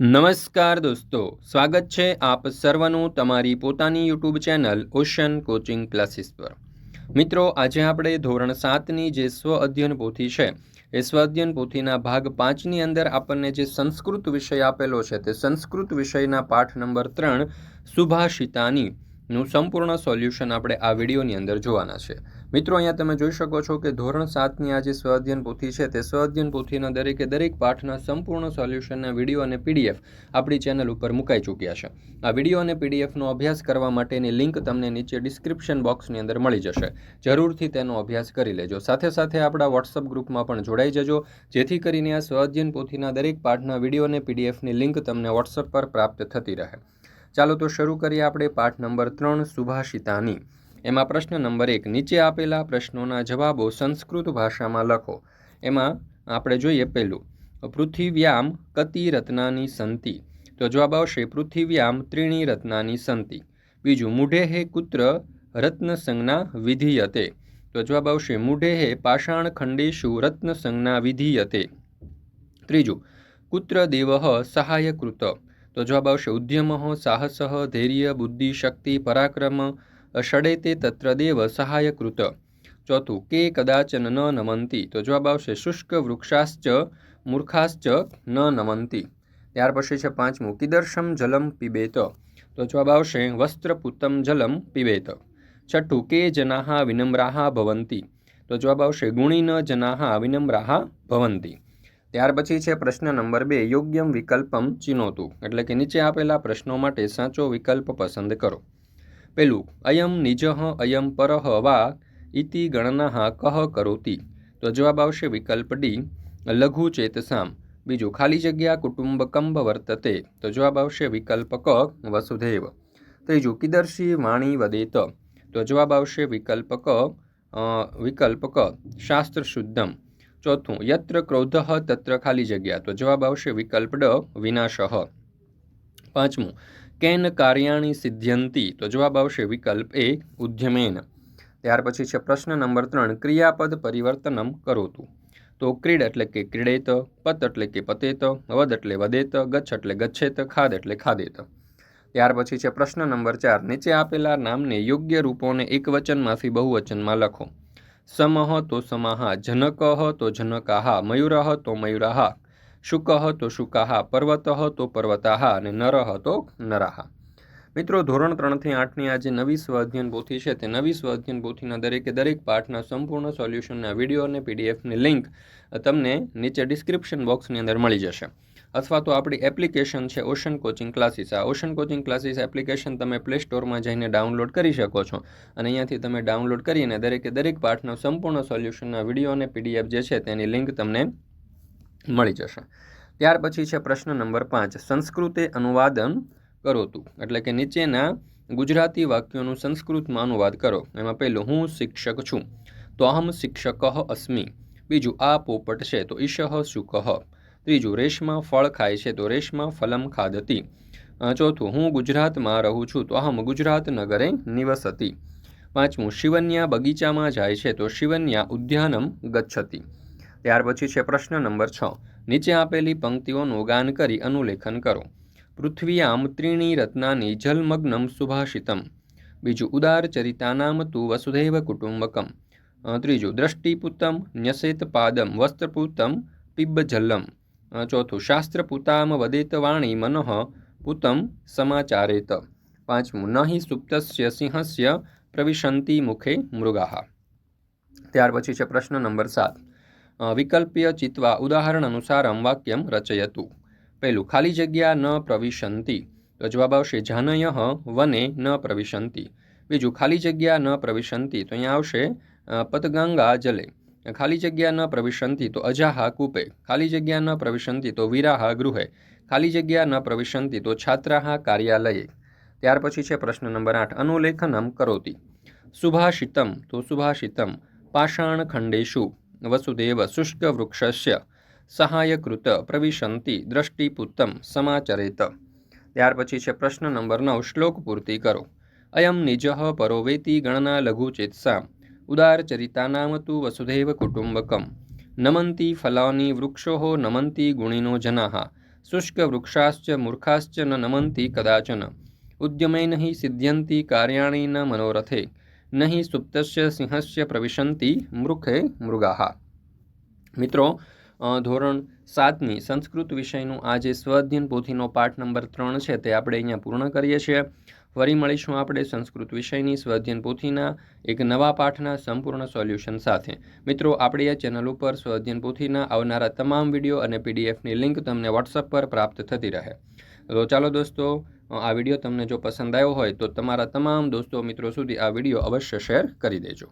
નમસ્કાર દોસ્તો, સ્વાગત છે આપ સર્વનું તમારી પોતાની YouTube channel ocean coaching classes પર. મિત્રો, આજે આપણે ધોરણ સાતની જે સ્વ અધ્યયન પોથી છે, એ સ્વ અધ્યયન પોથીના ભાગ પાંચની અંદર આપણને જે સંસ્કૃત વિષય આપેલો છે, તે સંસ્કૃત વિષયના પાઠ નંબર ત્રણ, સુભાષિતાની. નું સંપૂર્ણ સોલ્યુશન આપણે આ વિડીયોની અંદર જોવાના છે. મિત્રો, અહીંયા તમે જોઈ શકો છો કે ધોરણ સાતની આ જે સ્વઅધ્યયન પોથી છે, તે સ્વઅધ્યયન પોથીના દરેકે દરેક પાઠના સંપૂર્ણ સોલ્યુશનના વીડિયો અને પીડીએફ આપણી ચેનલ ઉપર મુકાઈ ચૂક્યા છે. આ વીડિયો અને પીડીએફનો અભ્યાસ કરવા માટેની લિંક તમને નીચે ડિસ્ક્રિપ્શન બોક્સની અંદર મળી જશે. જરૂરથી તેનો અભ્યાસ કરી લેજો. સાથે સાથે આપણા વોટ્સઅપ ગ્રુપમાં પણ જોડાઈ જજો. જેથી કરીને આ સ્વઅધ્યયન પોથીના દરેક પાઠના વીડિયો અને પીડીએફની લિંક તમને વોટ્સઅપ પર પ્રાપ્ત થતી રહે. ચાલો તો શરૂ કરીએ આપણે પાઠ નંબર ત્રણ, સુભાષિતાની. એમાં પ્રશ્ન નંબર એક, નીચે આપેલા પ્રશ્નોના જવાબો સંસ્કૃત ભાષામાં લખો. એમાં આપણે જોઈએ પહેલું પૃથ્વીવ્યામ કતિ રત્નાની સંતિ. તો જવાબ આવશે પૃથિવ્યામ ત્રીણી રત્નાની સંતિ. બીજું, મૂઢે હે કુત્ર રત્ન સંજ્ઞા વિધીયતે. તો જવાબ આવશે મુઢે હે પાષાણ ખંડેશુ રત્ન સંજ્ઞા વિધીયતે. ત્રીજું, કુત્ર દેવ સહાયકૃત. તો જવાબ આવશે, ઉદ્યમઃ, સાહસઃ, ધૈર્ય, બુદ્ધિ, શક્તિ, પરાક્રમ ષડેતે તત્ર દેવ, સહાયકૃત. ચોથું, કે કદાચ ન નમંતી. તો જવાબ આવશે, શુષ્ક વૃક્ષાશ્ચ, મૂર્ખાશ્ચ ન નમંતી. ત્યાર પછી છે પાંચમું, કિદર્શમ જલમ પીબેત. તો જવાબ આવશે વસ્ત્રપૂતમ જલમ પીબેત. છઠ્ઠું, કે જનાહા વિનમ્રાહા ભવંતી. તો જવાબ આવશે ગુણીન જનાહા વિનમ્રાહા ભવંતી. ત્યાર પછી છે પ્રશ્ન નંબર બે, યોગ્યમ વિકલ્પમ ચિનોતું એટલે કે નીચે આપેલા પ્રશ્નો માટે સાચો વિકલ્પ પસંદ કરો. પેલું, અયમ નિજહ અયમ પરહ વા ઇતિ ગણના કહ કરોતી. તો જવાબ આવશે વિકલ્પ ડી, લઘુ ચેતસામ. બીજું, ખાલી જગ્યા કુટુંબકંભ વર્તતે. તો જવાબ આવશે વિકલ્પ ક, વસુધૈવ. ત્રીજું, કિદર્શી વાણી વદેત. તો જવાબ આવશે વિકલ્પ ક વિકલ્પ ક શાસ્ત્ર શુદ્ધમ ચોથું, યત્ર ક્રોધ તત્ર ખાલી જગ્યા. તો જવાબ આવશે વિકલ્પ ડ વિનાશઃ. પાંચમું, કેન કાર્યાણી સિદ્ધ્યંતી? તો જવાબ આવશે વિકલ્પ એ, ઉદ્યમેન. ત્યાર પછી છે પ્રશ્ન નંબર ત્રણ, ક્રિયાપદ પરિવર્તનમ કરોતું. તો ક્રીડ એટલે કે ક્રીડેત, પત એટલે કે પતેત, વદ એટલે વદેત, ગચ્છ એટલે ગચ્છેત, ખાદ એટલે ખાદેત. ત્યાર પછી છે પ્રશ્ન નંબર ચાર, નીચે આપેલા નામને યોગ્ય રૂપોને એક વચનમાંથી બહુવચનમાં લખો. સમહ તો સમાહ જનક તો જનકાહ મયુરઃ તો મયુરાહ શુકઃ તો શુકાહ પર્વત તો પર્વતાહ અને નરહ તો નરાહ મિત્રો, ધોરણ ત્રણથી આઠની આ જે નવી સ્વાધ્યન પોથી છે. તે નવી સ્વાધ્યન પોથીના દરેકે દરેક પાઠના સંપૂર્ણ સોલ્યુશનના વીડિયો અને પીડીએફની લિંક તમને નીચે ડિસ્ક્રિપ્શન બોક્સની અંદર મળી જશે. અથવા તો આપણી એપ્લિકેશન છે ઓશન કોચિંગ ક્લાસીસ. આ ઓશન કોચિંગ ક્લાસીસ એપ્લિકેશન તમે પ્લે સ્ટોરમાં જઈને ડાઉનલોડ કરી શકો છો. અને અહીંયાથી તમે ડાઉનલોડ કરીને દરેકે દરેક પાઠનો સંપૂર્ણ સોલ્યુશનના વીડિયો અને પીડીએફ જે છે તેની લિંક તમને મળી જશે. ત્યાર પછી છે પ્રશ્ન નંબર પાંચ. સંસ્કૃતે અનુવાદન કરો તું એટલે કે નીચેના ગુજરાતી વાક્યોનું સંસ્કૃતમાં અનુવાદ કરો. એમાં પહેલું, હું શિક્ષક છું. તો અહમ શિક્ષક અસ્મિ. બીજું, આ પોપટ છે. તો ઈશહ શુકહ ત્રીજું, રેશમા ફળ ખાય છે તો રેશમા ફલમ ખાદતી ચોથું, હું ગુજરાતમાં રહું છું તો અહમ ગુજરાત નગરે નિવસતી. પાંચમું, શિવન્યા બગીચામાં જાય છે તો શિવન્યા ઉદ્યાનમ ગચ્છતી. ત્યાર પછી છે પ્રશ્ન નંબર છ. નીચે આપેલી પંક્તિઓનું ગાન કરી અનુલેખન કરો. પૃથ્વીયામ ત્રીણી રત્નાની જલમગ્નમ સુભાષિતમ. બીજું, ઉદાર ચરિતાનામ તું વસુધૈવ કુટુંબકમ. ત્રીજું દ્રષ્ટિપુતમ ન્યસેત પાદમ વસ્ત્રપુતમ પિબ્બજલ્લમ. ચોથું શાસ્ત્ર પુતામ વદેત વાણી મનઃ પુતમ સમાચારેત પાંચમું નહિ સુપ્તસ્ય સિંહસ્ય પ્રવિશંતિ મુખે મૃગા ત્યાર પછી છે પ્રશ્ન નંબર સાત વિકલ્પ્ય ચિત્વા ઉદાહરણ અનુસારમ વાક્યમ રચયતું પહેલું ખાલી જગ્યા ન પ્રવિશંતિ તો જવાબ આવશે જાનય વને ન પ્રવિશંતિ બીજું ખાલી જગ્યા ન પ્રવિશંતિ તો અહીંયા આવશે પતગંગા જલે ખાલી જગ્યા ન પ્રવિશંતિ તો અજાહા કૂપે. ખાલી જગ્યા ન પ્રવિશંતિ તો વીરાહા ગૃહે. ખાલી જગ્યા ન પ્રવિશંતિ તો છાત્રાહા કાર્યાલયે. ત્યાર પછી છે પ્રશ્ન નંબર આઠ. અનુલેખનમ કરોતી. સુભાષિતમ તો સુભાષિતમ. પાષાણખંડેશુ વસુદેવ શુષ્ક વૃક્ષસ્ય. સહાયકૃત પ્રવિશંતિ દ્રષ્ટિપુત્તમ સમાચરેત. ત્યાર પછી છે પ્રશ્ન નંબર નવ. શ્લોક પૂર્તિ કરો. અયમ નિજ પરોવેતી ગણના લઘુ ચેતસા ઉદારચરિતાનામ તુ વસુધૈવ કુટુંબકમ નમંતી ફલાની વૃક્ષો નમંતી ગુણિનો જનાः શુષ્કવૃક્ષાશ્ચ મૂર્ખાશ્ચ ન નમંતી કદાચન ઉદ્યમે નહીં સિદ્ધ્યંતી કાર્યાણી ન મનોરથે નહીં સુપ્તસ્ય સિંહસ્ય પ્રવિશંતિ મૃખે મૃગા મિત્રો ધોરણ સાતની સંસ્કૃત વિષયનું આ જે સ્વઅધ્યયન પોથીનો પાઠ નંબર ત્રણ છે તે આપણે અહીંયા પૂર્ણ કરીએ છીએ. ફરી મળીશું આપણે સંસ્કૃત વિષયની સ્વઅધ્યયન પોથીના એક નવા પાઠના સંપૂર્ણ સોલ્યુશન સાથે. મિત્રો, આપણી આ ચેનલ ઉપર સ્વઅધ્યયન પોથીના આવનારા તમામ વીડિયો અને પીડીએફની લિંક તમને વોટ્સઅપ પર પ્રાપ્ત થતી રહે. તો ચાલો દોસ્તો આ વીડિયો તમને જો પસંદ આવ્યો હોય તો તમારા તમામ દોસ્તો મિત્રો સુધી આ વીડિયો અવશ્ય શેર કરી દેજો.